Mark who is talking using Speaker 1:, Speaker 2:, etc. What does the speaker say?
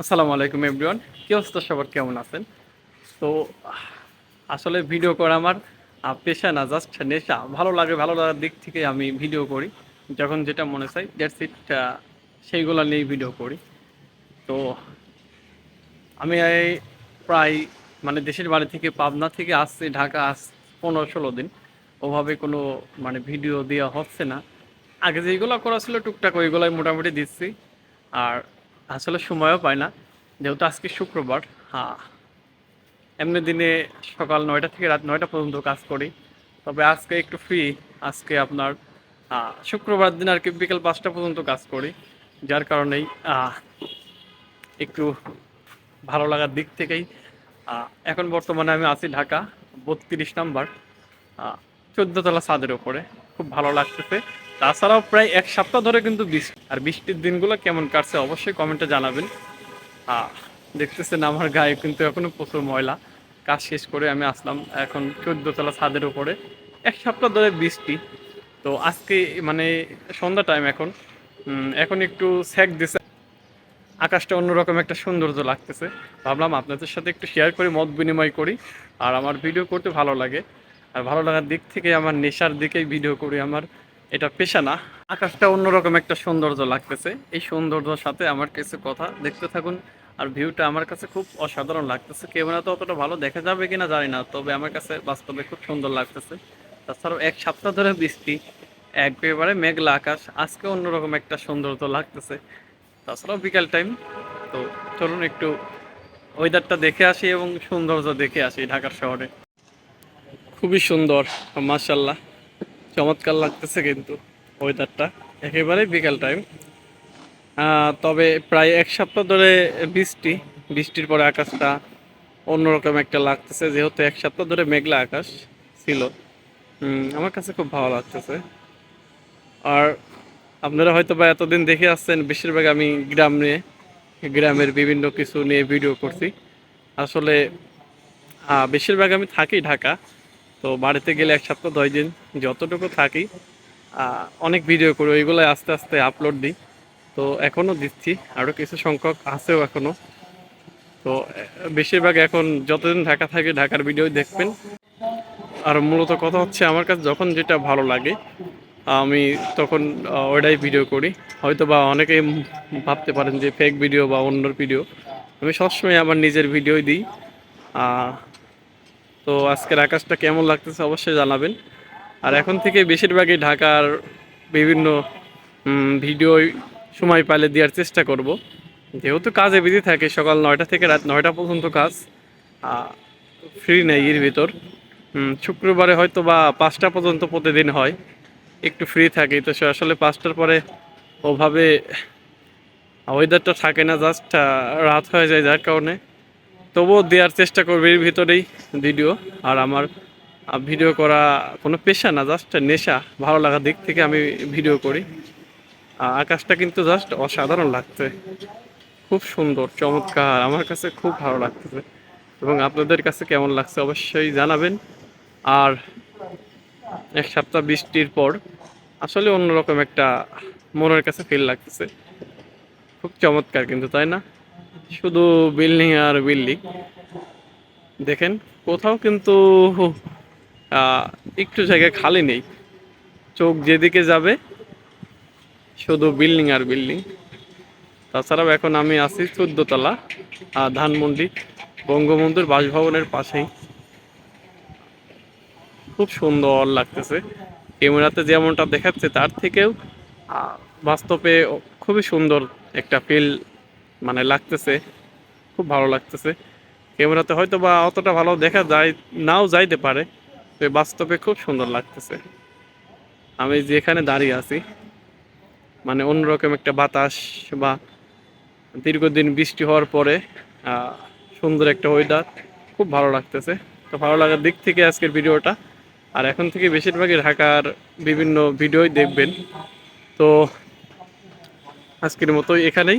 Speaker 1: আসসালামু আলাইকুম এভরিওয়ান কি অবস্থা সবার? কেমন আছেন? তো, আসলে ভিডিও করা আমার পেশা না জাস্ট নেশা। ভালো লাগে, ভালো লাগার দিক থেকে আমি ভিডিও করি। যখন যেটা মনে চাই দ্যাটস ইট সেইগুলো নিয়েই ভিডিও করি। তো, আমি প্রায় মানে দেশের বাড়ি থেকে পাবনা থেকে আসছি, ঢাকা আস পনেরো ষোলো দিন। ওভাবে কোনো মানে ভিডিও দেওয়া হচ্ছে না। আগে যেগুলো করা ছিল, টুকটাক ওইগুলোই মোটামুটি দিচ্ছি। আর আসলে সময়ও পাই না। যেহেতু আজকে শুক্রবার হ্যাঁ এমনি দিনে সকাল নয়টা থেকে রাত নয়টা পর্যন্ত কাজ করি। তবে আজকে একটু ফ্রি আজকে আপনার শুক্রবার দিন আর কি বিকেল পাঁচটা পর্যন্ত কাজ করি। যার কারণেই একটু ভালো লাগার দিক থেকেই এখন বর্তমানে আমি আছি ঢাকা, বত্রিশ নাম্বার চোদ্দতলা ছাদের ওপরে খুব ভালো লাগতেছে। তাছাড়াও প্রায় এক সপ্তাহ ধরে কিন্তু বৃষ্টি। আর বৃষ্টির দিনগুলো কেমন কাটছে অবশ্যই কমেন্টে জানাবেন। দেখতেছেন আমার গায়ে কিন্তু এখনও প্রচুর ময়লা। কাজ শেষ করে আমি আসলাম এখন চোদ্দতলা ছাদের উপরে। এক সপ্তাহ ধরে বৃষ্টি। তো আজকে মানে সন্ধ্যা টাইম এখন। এখন একটু স্যাক দিছে। আকাশটা অন্যরকম একটা সৌন্দর্য লাগতেছে। ভাবলাম আপনাদের সাথে একটু শেয়ার করি, মত বিনিময় করি। আর আমার ভিডিও করতে ভালো লাগে। আর ভালো লাগার দিক থেকে আমার নেশার দিকেই ভিডিও করি আমার। এটা পেশা না। আকাশটা অন্যরকম একটা সৌন্দর্য লাগতেছে। এই সৌন্দর্যের সাথে আমার কিছু কথা দেখতে থাকুন। আর ভিউটা আমার কাছে খুব অসাধারণ লাগতেছে। ক্যামেরা তো অতটা ভালো দেখা যাবে কিনা জানি না, তবে আমার কাছে বাস্তবে খুব সুন্দর লাগতেছে। তাছাড়াও এক সপ্তাহ ধরে বৃষ্টি, একেবারে মেঘলা আকাশ, আজকে অন্যরকম একটা সৌন্দর্য লাগতেছে। তাছাড়াও বিকাল টাইম, তো চলুন একটু ওয়েদারটা দেখে আসি এবং সৌন্দর্য দেখে আসি ঢাকার শহরে। খুবই সুন্দর মার্শাল্লাহ চমৎকার লাগতেছে কিন্তু ওয়েদারটা একেবারে বিকাল টাইম তবে প্রায় এক সপ্তাহ ধরে বৃষ্টি, বৃষ্টির পরে আকাশটা অন্যরকম একটা লাগতেছে, যেহেতু এক সপ্তাহ ধরে মেঘলা আকাশ ছিল। আমার কাছে খুব ভালো লাগতেছে। আর আপনারা হয়তো বা এতদিন দেখে আসছেন, বেশিরভাগ আমি গ্রাম নিয়ে, গ্রামের বিভিন্ন কিছু নিয়ে ভিডিও করছি। আসলে বেশিরভাগ আমি থাকি ঢাকা। তো বাড়িতে গেলে এক সপ্তাহ দশ দিন যতটুকু থাকি অনেক ভিডিও করি ওইগুলো আস্তে আস্তে আপলোড দিই। তো এখনও দিচ্ছি আরও কিছু সংখ্যক আছেও এখনও। তো বেশিরভাগ এখন যতদিন ঢাকা থাকে ঢাকার ভিডিও দেখবেন। আর মূলত কথা হচ্ছে আমার কাছে যখন যেটা ভালো লাগে আমি তখন আহ, ওইটাই ভিডিও করি। হয়তো বা অনেকেই ভাবতে পারেন যে ফেক ভিডিও বা অন্যর ভিডিও আমি সবসময় আমার নিজের ভিডিওই দিই। তো আজকের আকাশটা কেমন লাগতেছে অবশ্যই জানাবেন। আর এখন থেকে বেশিরভাগই ঢাকার বিভিন্ন ভিডিও সময় পাইলে দেওয়ার চেষ্টা করব। যেহেতু কাজে বিধি থাকে, সকাল নয়টা থেকে রাত নয়টা পর্যন্ত কাজ ফ্রি নেই এর ভিতর। শুক্রবারে হয়তো বা পাঁচটা পর্যন্ত প্রতিদিন হয়, একটু ফ্রি থাকি। তো সে আসলে পাঁচটার পরে ওভাবে ওয়েদারটা থাকে না জাস্ট রাত হয়ে যায় যার কারণে। তবুও দেওয়ার চেষ্টা করবে এর ভিতরেই ভিডিও আর আমার ভিডিও করা কোনো পেশা না জাস্ট নেশা, ভালো লাগার দিক থেকে আমি ভিডিও করি। আকাশটা কিন্তু জাস্ট অসাধারণ লাগছে। খুব সুন্দর, চমৎকার, আমার কাছে খুব ভালো লাগতেছে। এবং আপনাদের কাছে কেমন লাগছে অবশ্যই জানাবেন। আর এক সপ্তাহ বৃষ্টির পর আসলে অন্যরকম একটা মনের কাছে ফিল লাগতেছে। খুব চমৎকার কিন্তু, তাই না? শুধু বিল্ডিং আর বিল্ডিং দেখেন কোথাও কিন্তু একটু জায়গা খালি নেই। চোখ যেদিকে যাবে শুধু বিল্ডিং আর বিল্ডিং তাছাড়াও এখন আমি আছি চোদ্দতলা আহ, ধানমন্ডি বঙ্গবন্ধুর বাসভবনের পাশেই। খুব সুন্দর লাগতেছে। ক্যামেরাতে যেমনটা দেখাচ্ছে তার থেকেও বাস্তবে খুবই সুন্দর একটা ফিল মানে লাগতেছে, খুব ভালো লাগতেছে। ক্যামেরাতে হয়তো বা অতটা ভালো দেখা যায়, নাও যাইতে পারে তো বাস্তবে খুব সুন্দর লাগতেছে। আমি যেখানে দাঁড়িয়ে আছি মানে অন্যরকম একটা বাতাস বা দীর্ঘদিন বৃষ্টি হওয়ার পরে সুন্দর একটা ওয়েদার খুব ভালো লাগতেছে। তো ভালো লাগার দিক থেকে আজকের ভিডিওটা, আর এখন থেকে বেশিরভাগই ঢাকার বিভিন্ন ভিডিওই দেখবেন। তো আজকের মতোই এখানেই।